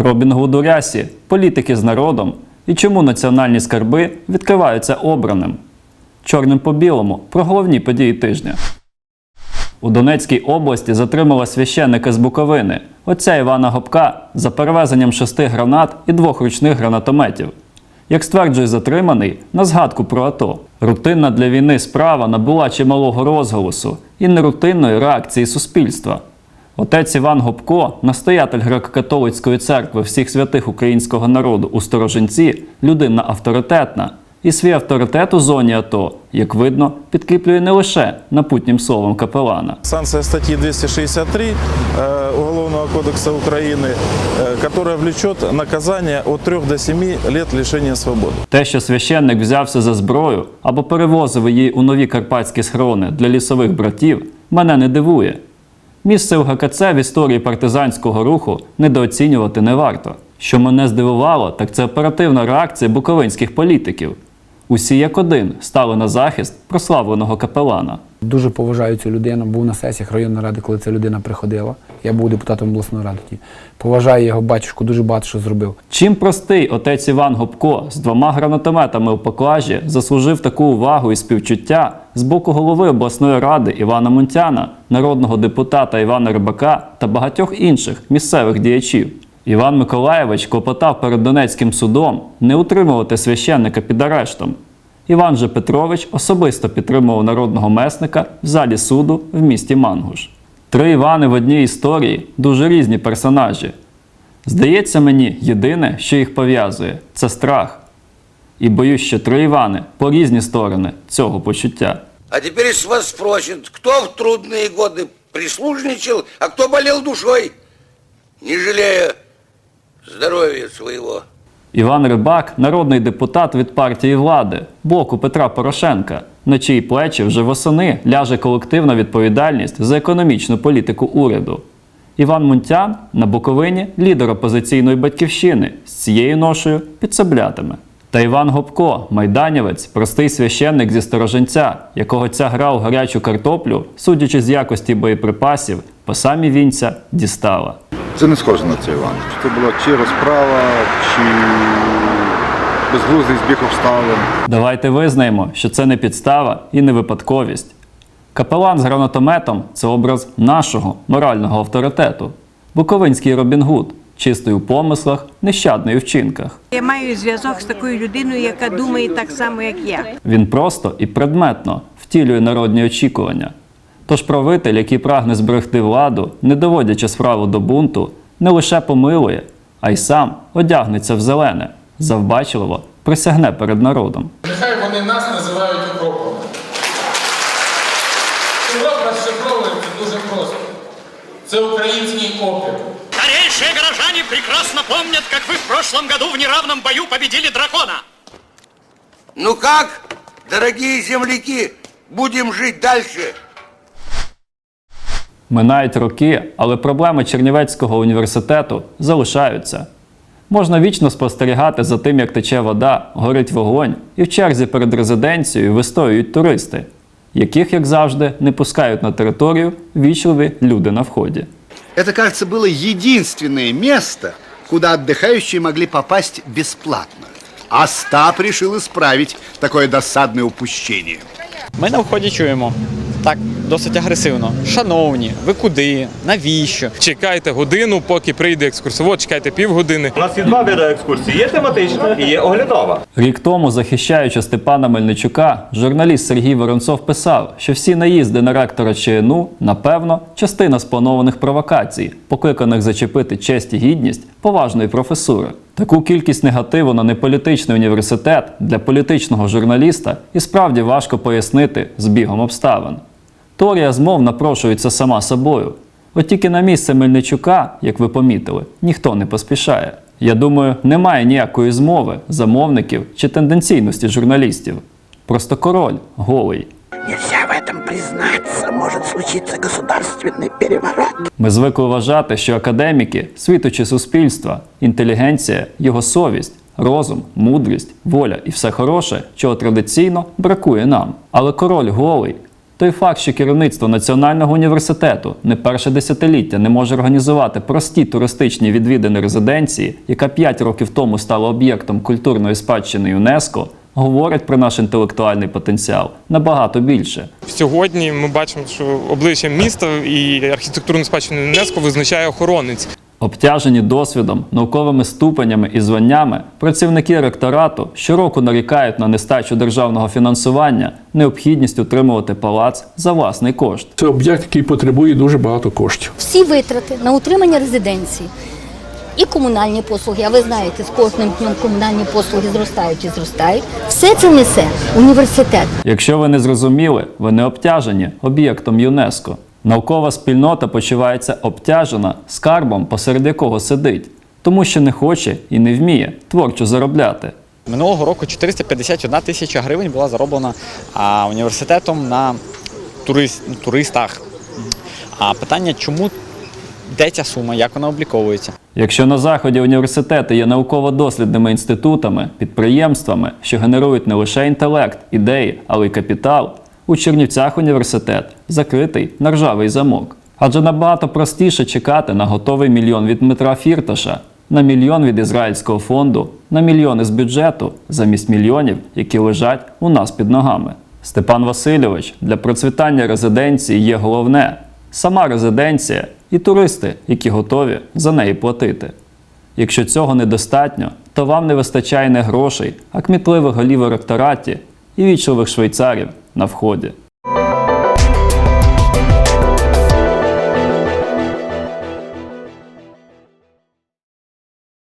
Робін Гуд у рясі, політики з народом і чому національні скарби відкриваються обраним. Чорним по білому про головні події тижня. У Донецькій області затримала священника з Буковини, отця Івана Гопка, за перевезенням шести гранат і двох ручних гранатометів. Як стверджує затриманий, на згадку про АТО. Рутинна для війни справа набула чималого розголосу і нерутинної реакції суспільства. Отець Іван Гопко, настоятель греко-католицької церкви всіх святих українського народу у Сторожинці, людина авторитетна. І свій авторитет у зоні АТО, як видно, підкріплює не лише напутнім словом капелана. Санкция статьи 263 э, Уголовного кодекса Украины, э, которая влечет наказание от 3 до 7 лет лишения свободы. Те, що священник взявся за зброю або перевозив її у нові карпатські схорони для лісових братів, мене не дивує. Місце у ГКЦ в історії партизанського руху недооцінювати не варто. Що мене здивувало, так це оперативна реакція буковинських політиків. Усі як один стали на захист прославленого капелана. Дуже поважаю цю людину. Був на сесіях районної ради, коли ця людина приходила. Я був депутатом обласної ради. тоді. Поважаю його батюшку, дуже багато що зробив. Чим простий отець Іван Гопко з двома гранатометами у поклажі заслужив таку увагу і співчуття з боку голови обласної ради Івана Мунтяна, народного депутата Івана Рибака та багатьох інших місцевих діячів. Іван Миколаєвич клопотав перед Донецьким судом не утримувати священника під арештом. Іван же Петрович особисто підтримував народного месника в залі суду в місті Мангуш. Три Івани в одній історії дуже різні персонажі. Здається мені, єдине, що їх пов'язує, це страх. І боюсь, що три Івани по різні сторони цього почуття. А теперь с вас спросят, кто в трудные годы прислужничал, а кто болел душой, не жалея здоровья своего. Іван Рибак народний депутат від партії влади, блоку Петра Порошенка, на чиї плечі вже восени ляже колективна відповідальність за економічну політику уряду. Іван Мунтян на Буковині лідер опозиційної батьківщини з цією ношею підсоблятиме. Та Іван Гопко, майданівець, простий священник зі стороженця, якого ця гра у гарячу картоплю, судячи з якості боєприпасів, по самі вінця дістала. Це не схоже на це, Іван. Це була чи розправа, чи безглуздий збіг обставин. Давайте визнаємо, що це не підстава і не випадковість. Капелан з гранатометом це образ нашого морального авторитету. Буковинський Робін Гуд, чистий у помислах, нещадний у вчинках. Я маю зв'язок з такою людиною, яка думає так само, як я. Він просто і предметно втілює народні очікування. Тож правитель, який прагне зберегти владу, не доводячи справу до бунту, не лише помилує, а й сам одягнеться в зелене, завбачливо присягне перед народом. Нехай вони нас називають укропами. Урок розшифровується дуже просто. Це український опір. Старейшие горожане прекрасно помнят, как вы в прошлом году в неравном бою победили дракона. Ну как, дорогие земляки, будем жить дальше? Минають роки, але проблеми Чернівецького університету залишаються. Можна вічно спостерігати за тим, як тече вода, горить вогонь, і в черзі перед резиденцією вистоюють туристи, яких, як завжди, не пускають на територію вічливі люди на вході. Это, кажется, было единственное место, куда отдыхающие могли попасть бесплатно. Остап решил исправить такое досадное упущение. Ми на вході чуємо. Так, досить агресивно. Шановні, ви куди? Навіщо? Чекайте годину, поки прийде екскурсовод, чекайте півгодини. У нас є два види екскурсії: є тематична і є оглядова. Рік тому, захищаючи Степана Мельничука, журналіст Сергій Воронцов писав, що всі наїзди на ректора ЧНУ, напевно, частина спланованих провокацій, покликаних зачепити честь і гідність поважної професури. Таку кількість негативу на неполітичний університет для політичного журналіста і справді важко пояснити збігом обставин. Торія змов напрошується сама собою. От тільки на місце Мельничука, як ви помітили, ніхто не поспішає. Я думаю, немає ніякої змови, замовників чи тенденційності журналістів. Просто король голий. Нельзя в этом признаться, может случиться государственный переворот. Ми звикли вважати, що академіки, світочі суспільства, інтелігенція, його совість, розум, мудрість, воля і все хороше, чого традиційно бракує нам. Але король голий. Той факт, що керівництво Національного університету не перше десятиліття не може організувати прості туристичні відвідини резиденції, яка 5 років тому стала об'єктом культурної спадщини ЮНЕСКО, говорить про наш інтелектуальний потенціал набагато більше. Сьогодні ми бачимо, що обличчя міста і архітектурну спадщину ЮНЕСКО визначає охоронець. Обтяжені досвідом, науковими ступенями і званнями, працівники ректорату щороку нарікають на нестачу державного фінансування, необхідність утримувати палац за власний кошт. Це об'єкт, який потребує дуже багато коштів. всі витрати на утримання резиденції і комунальні послуги, а ви знаєте, з кожним днем комунальні послуги зростають і зростають. Все це несе університет. Якщо ви не зрозуміли, ви не обтяжені об'єктом ЮНЕСКО. Наукова спільнота почувається обтяжена скарбом, посеред якого сидить, тому що не хоче і не вміє творчо заробляти. Минулого року 451 тисяча гривень була зароблена а, університетом на турист, туристах. А питання, чому де ця сума, як вона обліковується? Якщо на заході університети є науково-дослідними інститутами, підприємствами, що генерують не лише інтелект, ідеї, але й капітал, у Чернівцях університет закритий на ржавий замок. Адже набагато простіше чекати на готовий мільйон від Дмитра Фірташа, на мільйон від Ізраїльського фонду, на мільйони з бюджету, замість мільйонів, які лежать у нас під ногами. Степан Васильович для процвітання резиденції є головне сама резиденція і туристи, які готові за неї платити. Якщо цього недостатньо, то вам не вистачає не грошей, а кмітливих голів у ректораті і вічливих швейцарів на вході.